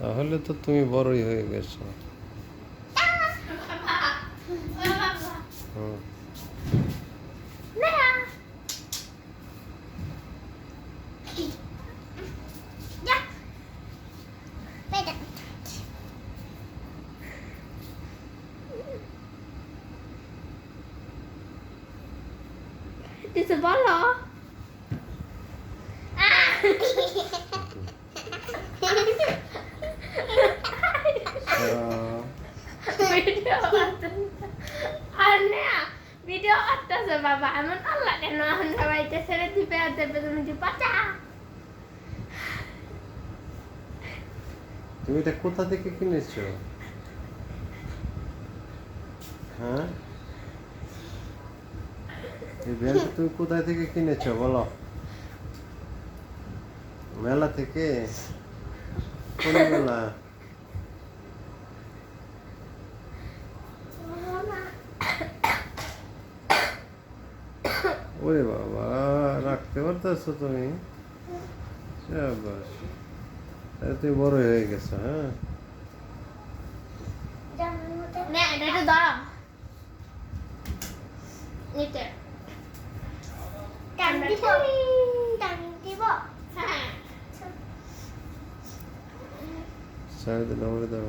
তাহলে তো তুমি বড়ই হয়ে গেছো হুম কিছু বলো ভিডিও আর না ভিডিও করতেছে বাবা, এমন আল্লাহ কেন এখন সবাইকে ছেড়ে দিবে আর দেবে তুমি দি পাচা তুমি এটা কোথা থেকে কিনেছো? হ্যাঁ? এই ব্যাগটা তুমি কোথায় থেকে কিনেছো, বলো? মেলা থেকে? কোন মেলা? ওরে বাবা রাখতে পারতেছো তুমি? তুমি বড় হয়ে গেছো হ্যাঁ? হ্যাঁ। সাড়ে দাও।